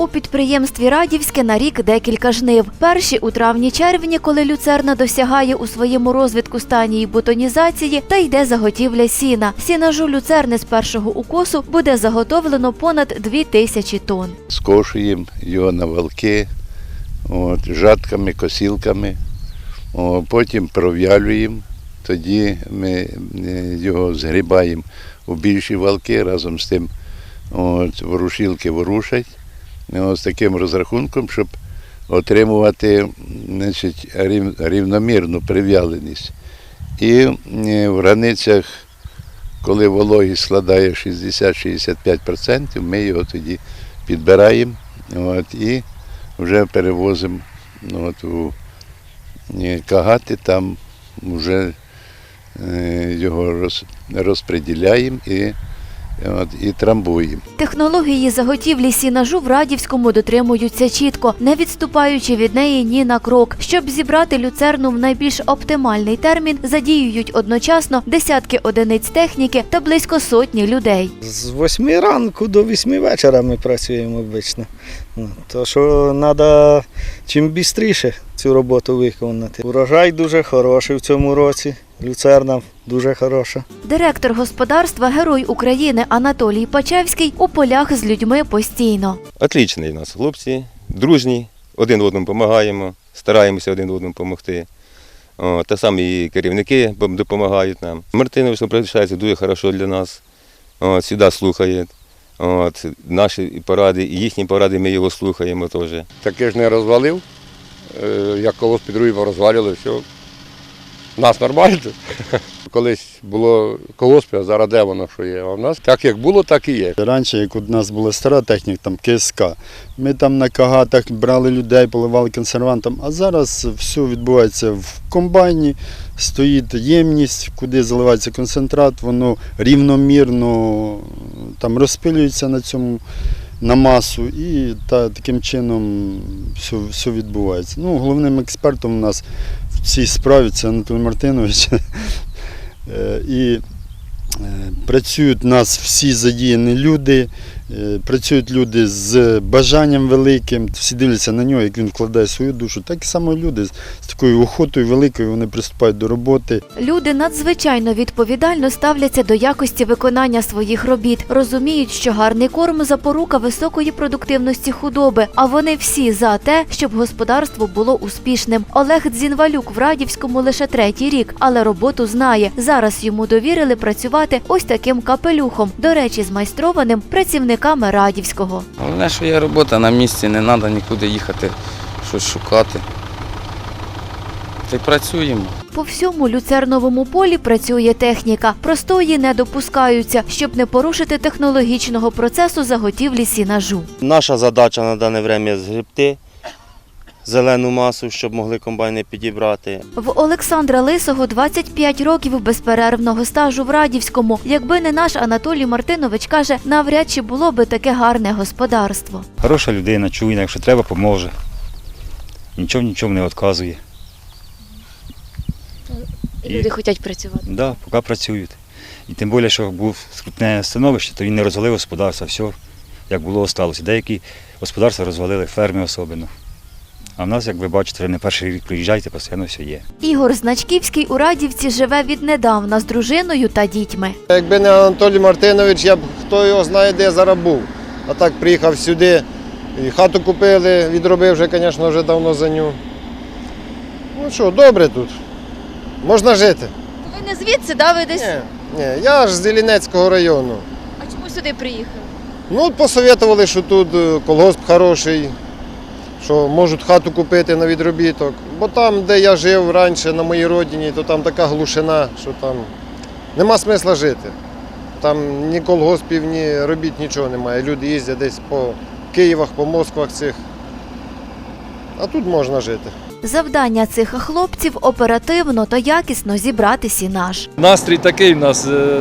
У підприємстві Радівське на рік декілька жнив. Перші у травні-червні, коли люцерна досягає у своєму розвитку станії бутонізації та йде заготівля сіна. Сінажу люцерни з першого укосу буде заготовлено понад 2 тисячі тонн. скошуємо його на валки, от, жатками, косілками, о, потім пров'ялюємо, тоді ми е, його згрібаємо у більші валки, разом з тим от, ворушілки ворушать з таким розрахунком, щоб отримувати значить, рів- рівномірну прив'яленість. І в границях, коли вологість складає 60-65%, ми його тоді підбираємо от, і вже перевозимо ну, от, у кагати, там вже е, його роз, розподіляємо от, і трамбуємо. Технології заготівлі сінажу в Радівському дотримуються чітко, не відступаючи від неї ні на крок. Щоб зібрати люцерну в найбільш оптимальний термін, задіюють одночасно десятки одиниць техніки та близько сотні людей. З 8 ранку до 8 вечора ми працюємо обично. Ну, То що треба чим швидше цю роботу виконати. Урожай дуже хороший в цьому році. Люцерна дуже хороша. Директор господарства Герой України Анатолій Пачевський у полях з людьми постійно. Отлічний у нас хлопці, дружні, один одному допомагаємо, стараємося один одному допомогти. О, Та самі і керівники допомагають нам. Мартинович залишається дуже хорошо для нас. От, завжди слухає. От, наші поради і їхні поради ми його слухаємо теж. таке ж не розвалив. Е, Як колос під розвалили, все. Нас нормально. Колись було колоспі, а зараз де воно що є. А в нас так як було, так і є. Раніше, як у нас була стара техніка, там КСК, ми там на кагатах брали людей, поливали консервантом, а зараз все відбувається в комбайні, стоїть ємність, куди заливається концентрат, воно рівномірно там розпилюється на цьому на масу і та, таким чином все, все відбувається. Ну, головним експертом у нас в цій справі це Анатолій Мартинович. Е, І Е, Працюють у нас всі задіяні люди, працюють люди з бажанням великим, всі дивляться на нього, як він вкладає свою душу. Так само люди з такою охотою великою вони приступають до роботи. Люди надзвичайно відповідально ставляться до якості виконання своїх робіт, розуміють, що гарний корм запорука високої продуктивності худоби. А вони всі за те, щоб господарство було успішним. Олег Дзінвалюк в Радівському лише третій рік, але роботу знає. Зараз йому довірили працювати ось таким капелюхом. До речі, змайстрованим працівниками Радівського. Головне, що є робота на місці, не треба нікуди їхати, щось шукати. Та й працюємо. По всьому люцерновому полі працює техніка. Простої не допускаються, щоб не порушити технологічного процесу заготівлі сінажу. Наша задача на дане час згребти зелену масу, щоб могли комбайни підібрати. В Олександра Лисого 25 років безперервного стажу в Радівському. Якби не наш Анатолій Мартинович каже, навряд чи було би таке гарне господарство. Хороша людина, чуйна, якщо треба, поможе. Нічого нічого не відказує. Люди хочуть працювати. Да, поки працюють. І тим більше, що був скрутне становище, то він не розвалив господарство, все як було, осталося. Деякі господарства розвалили, ферми особливо. А в нас, як ви бачите, вже не перший рік приїжджаєте, постійно все є. Ігор Значківський у Радівці живе віднедавна з дружиною та дітьми. Якби не Анатолій Мартинович, я б хто його знає, де я зараз був. А так приїхав сюди, і хату купили, відробив вже, звісно, вже давно за ню. Ну що, добре тут. Можна жити. Ви не звідси, да? Ви десь. Ні, ні, я ж з Іллінецького району. А чому сюди приїхали? Ну, посоветували, що тут е, колгосп хороший, що можуть хату купити на відробіток. Бо там, де я жив раніше на моїй родині, то там така глушина, що там нема смисла жити. Там ні колгоспів, ні робіт, нічого немає. Люди їздять десь по Києвах, по Москвах цих. А тут можна жити. Завдання цих хлопців оперативно та якісно зібрати сінаж. Настрій такий в нас, е,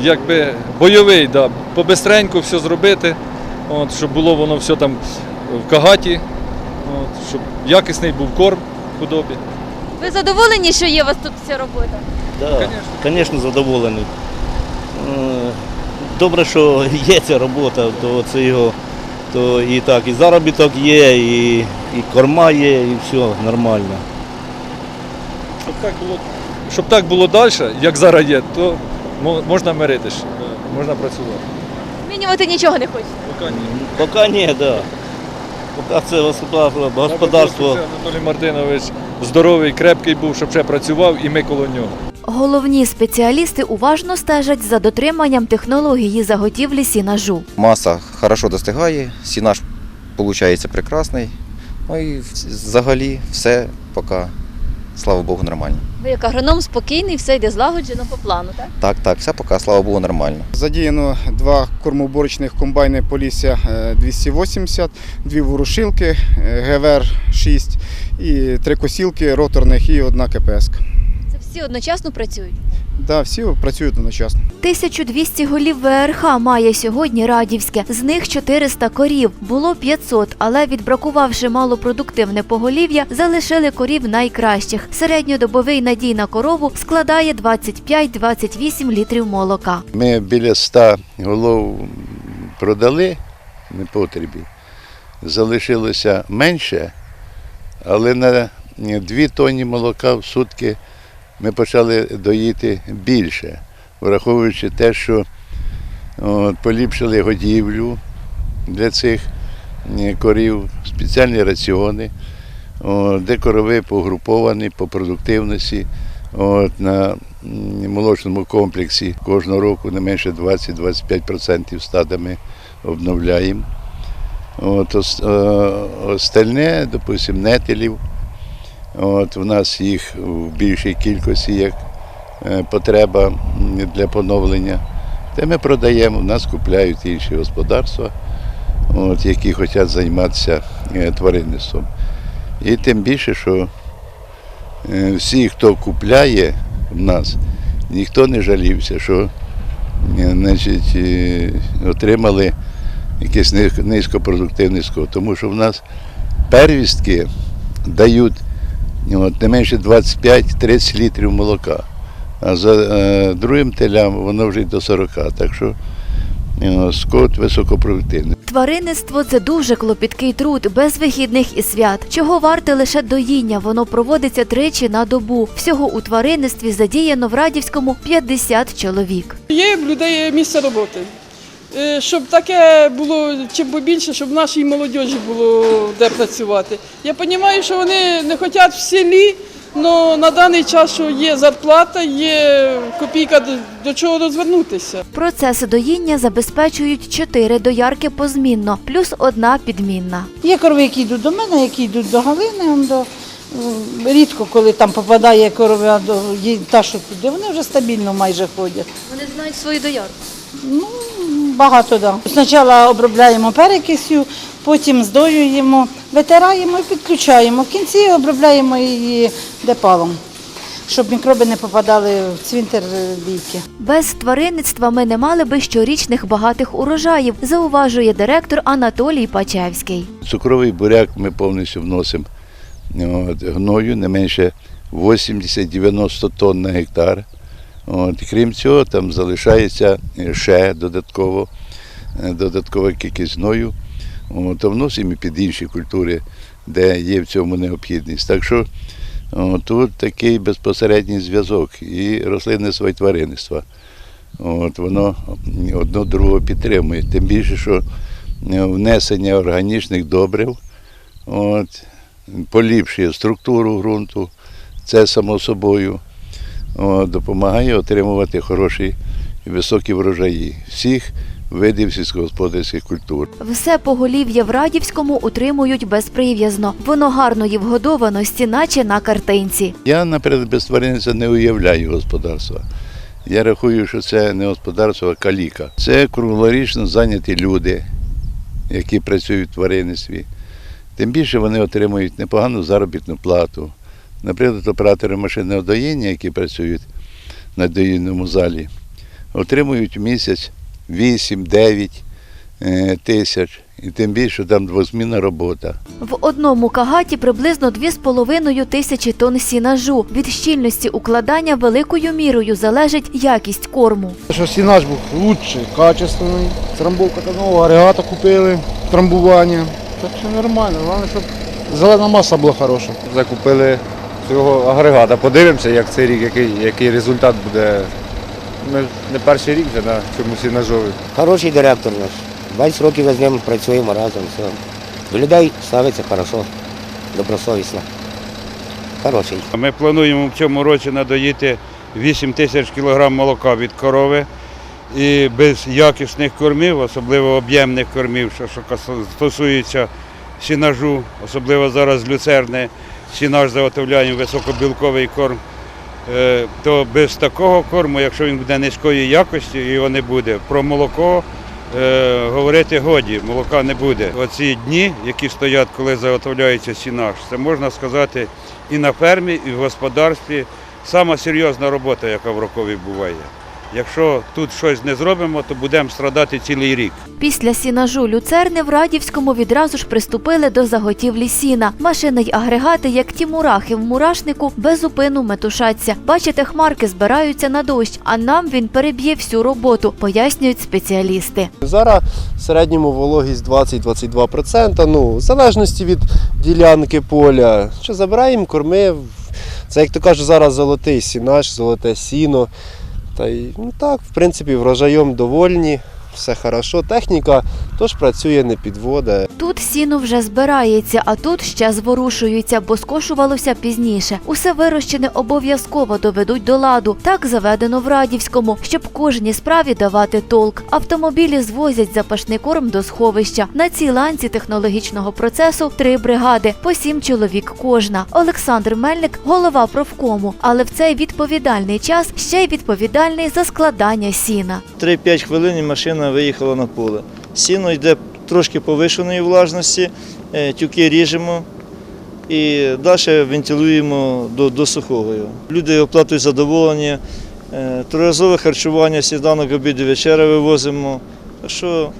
якби бойовий, да. побистренько все зробити, от, щоб було воно все там в кагаті, от, щоб якісний був корм худобі. Ви задоволені, що є у вас тут ця робота? Так, звісно, задоволений. Е, Добре, що є ця робота, то це його то і так, і заробіток є, і, і корма є, і все нормально. Щоб так було, щоб так було далі, як зараз є, то можна миритись, можна працювати. Змінювати нічого не хочете. Поки ні. Поки ні, так. Да. Це господарство, господарство. Анатолій Мартинович здоровий, крепкий був, щоб ще працював, і ми коло нього. Головні спеціалісти уважно стежать за дотриманням технології заготівлі сінажу. Маса хорошо достигає, сінаж виходить прекрасний. Ну і взагалі все поки, слава Богу, нормально. Ви як агроном спокійний, все йде злагоджено по плану, так? Так, так, все поки, слава Богу, нормально. Задіяно два кормоуборочних комбайни Полісся е, 280, дві ворушилки е, ГВР-6 і три косілки роторних і одна КПС. Це всі одночасно працюють. Да, всі працюють одночасно. 1200 голів ВРХ має сьогодні Радівське. З них 400 корів. Було 500, але відбракувавши малопродуктивне поголів'я, залишили корів найкращих. Середньодобовий надій на корову складає 25-28 літрів молока. Ми біля 100 голов продали непотребі. Залишилося менше, але на 2 тонні молока в сутки ми почали доїти більше, враховуючи те, що от, поліпшили годівлю для цих корів, спеціальні раціони, от, де корови погруповані по продуктивності. От, на молочному комплексі кожного року не менше 20-25% стада ми обновляємо. От, е, остальне, допустимо, нетелів. От, у нас їх в більшій кількості як е, потреба для поновлення. Те ми продаємо, у нас купляють інші господарства, от, які хочуть займатися е, тваринництвом. І тим більше, що е, всі, хто купляє в нас, ніхто не жалівся, що значить, отримали якийсь ни- низькопродуктивний скот. Тому що в нас первістки дають от, не менше 25-30 літрів молока, а за е, другим телям воно вже й до 40. Так що е, скот високопродуктивний. Тваринництво це дуже клопіткий труд, без вихідних і свят. Чого варте лише доїння, воно проводиться тричі на добу. Всього у тваринництві задіяно в Радівському 50 чоловік. Є в людей місце роботи. Е, Щоб таке було чим побільше, щоб нашій молодіжі було де працювати. Я розумію, що вони не хочуть в селі, але на даний час, що є зарплата, є копійка до, чого розвернутися. Процес доїння забезпечують чотири доярки позмінно, плюс одна підмінна. Є корови, які йдуть до мене, які йдуть до Галини. До... Рідко, коли там попадає корова до та, що туди, вони вже стабільно майже ходять. Вони знають свою доярку. Ну, багато да. Спочатку обробляємо перекисю, потім здоюємо, витираємо і підключаємо. В кінці обробляємо її депалом, щоб мікроби не попадали в цвинтар е, бійки. Без тваринництва ми не мали би щорічних багатих урожаїв, зауважує директор Анатолій Пачевський. Цукровий буряк ми повністю вносимо от, гною не менше 80-90 тонн на гектар. От, крім цього, там залишається ще додатково, е, додаткова кількість гною. От, вносимо під інші культури, де є в цьому необхідність. Так що от, тут такий безпосередній зв'язок і рослинництва, і тваринництва. От, воно одно другого підтримує. Тим більше, що е, внесення органічних добрив от, поліпшує структуру ґрунту, це само собою допомагає отримувати хороші і високі врожаї всіх видів сільськогосподарських культур. Все поголів'я в Радівському утримують безприв'язно. Воно гарної вгодованості, наче на картинці. Я, наприклад, без тваринництва не уявляю господарства. Я рахую, що це не господарство, а каліка. Це круглорічно зайняті люди, які працюють в тваринництві. Тим більше вони отримують непогану заробітну плату. Наприклад, оператори машинного доїння, які працюють на доїнному залі, отримують в місяць 8-9 е, тисяч. І тим більше там двозмінна робота. В одному кагаті приблизно 2,5 тисячі тонн сінажу. Від щільності укладання великою мірою залежить якість корму. Що сінаж був лучший, качественний. Трамбовка та нового агрегата купили. трамбування. Так що нормально, головне, щоб зелена маса була хороша. Закупили цього агрегата. Подивимося, як цей рік, який, який результат буде. Ми не перший рік вже на цьому сінажові. Хороший директор наш. 20 років ми з ним працюємо разом. Все. До людей ставиться хорошо, добросовісно. Хороший. Ми плануємо в цьому році надоїти 8 тисяч кілограм молока від корови. І без якісних кормів, особливо об'ємних кормів, що, що стосується сінажу, особливо зараз люцерни, сінаж заготовляємо високобілковий корм, е, то без такого корму, якщо він буде низької якості, його не буде. Про молоко е, говорити годі, молока не буде. Оці дні, які стоять, коли заготовляється сінаж, це можна сказати і на фермі, і в господарстві. Сама серйозна робота, яка в рокові буває. Якщо тут щось не зробимо, то будемо страдати цілий рік. Після сінажу люцерни в Радівському відразу ж приступили до заготівлі сіна. Машини й агрегати, як ті мурахи в мурашнику, безупину метушаться. Бачите, хмарки збираються на дощ, а нам він переб'є всю роботу, пояснюють спеціалісти. Зараз в середньому вологість 20-22%, ну, в залежності від ділянки поля. Що забираємо корми, це, як то кажуть, зараз золотий сінаж, золоте сіно. Та й ну, так, в принципі, врожаєм довольні, все хорошо. Техніка теж працює, не підвода. Тут сіно вже збирається, а тут ще зворушується, бо скошувалося пізніше. Усе вирощене обов'язково доведуть до ладу. Так заведено в Радівському, щоб кожній справі давати толк. Автомобілі звозять запашний корм до сховища. На цій ланці технологічного процесу три бригади, по сім чоловік кожна. Олександр Мельник голова профкому, але в цей відповідальний час ще й відповідальний за складання сіна. 3-5 хвилин і машина виїхала на поле. Сіно йде трошки повишеної влажності, е, тюки ріжемо і далі вентилюємо до, до сухого. його. Люди оплатують задоволення, е, триразове харчування, сніданок, обід і вечеря вивозимо. Що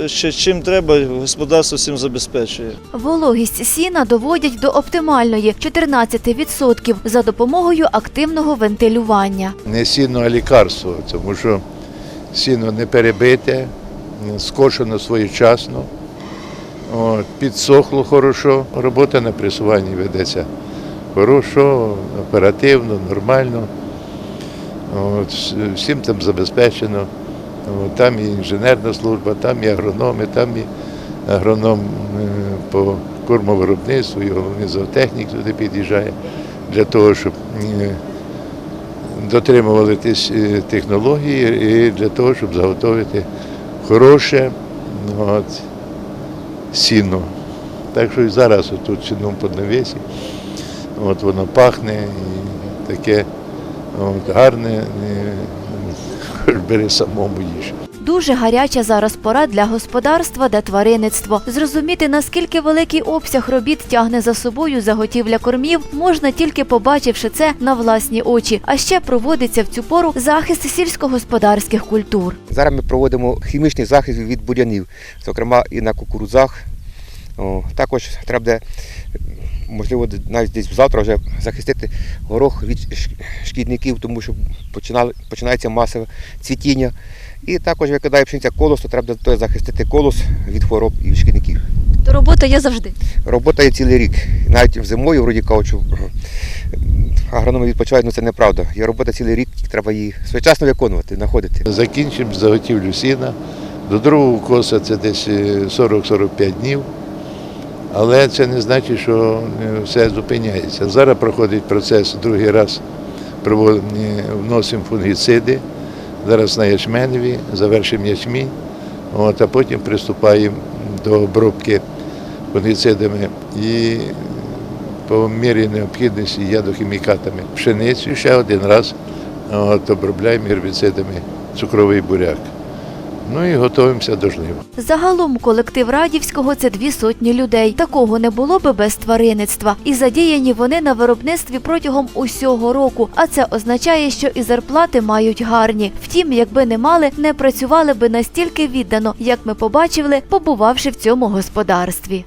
е, ще чим треба, господарство всім забезпечує. Вологість сіна доводять до оптимальної 14% за допомогою активного вентилювання. Не сіно, а лікарство, тому що сіно не перебите, скошено своєчасно, підсохло хорошо. Робота на пресуванні ведеться хорошо, оперативно, нормально. От, всім там забезпечено. От, там і інженерна служба, там і агрономи, там і агроном е, по кормовиробництву, і головний зоотехнік туди під'їжджає для того, щоб е, дотримували е, технології і для того, щоб заготовити хороше от, сіно. Так що і зараз тут чином поднавесі, от воно пахне і таке от, гарне, е, хоч бери самому їж. Дуже гаряча зараз пора для господарства та тваринництво. Зрозуміти, наскільки великий обсяг робіт тягне за собою заготівля кормів, можна тільки побачивши це на власні очі. А ще проводиться в цю пору захист сільськогосподарських культур. Зараз ми проводимо хімічний захист від бур'янів, зокрема і на кукурудзах. О, також треба буде, можливо, навіть десь завтра вже захистити горох від шкідників, тому що починається масове цвітіння. І також викидає пшениця колос, то треба захистити колос від хвороб і від шкідників. То робота є завжди. Робота є цілий рік. Навіть зимою, вроді кажуть, е, агрономи відпочивають, але це неправда. Є робота цілий рік, треба її своєчасно виконувати, знаходити. Закінчимо заготівлю сіна. До другого коса це десь е, 40-45 днів. Але це не значить, що е, все зупиняється. Зараз проходить процес другий раз проводимо, е, вносимо фунгіциди. Зараз на ячменеві, завершимо ячмінь, от, а потім приступаємо до обробки фунгіцидами і по мірі необхідності ядохімікатами. Пшеницю ще один раз от, обробляємо гербіцидами цукровий буряк. Ну і готуємося до жнив. Загалом колектив Радівського це дві сотні людей. Такого не було би без тваринництва. І задіяні вони на виробництві протягом усього року. А це означає, що і зарплати мають гарні. Втім, якби не мали, не працювали би настільки віддано, як ми побачили, побувавши в цьому господарстві.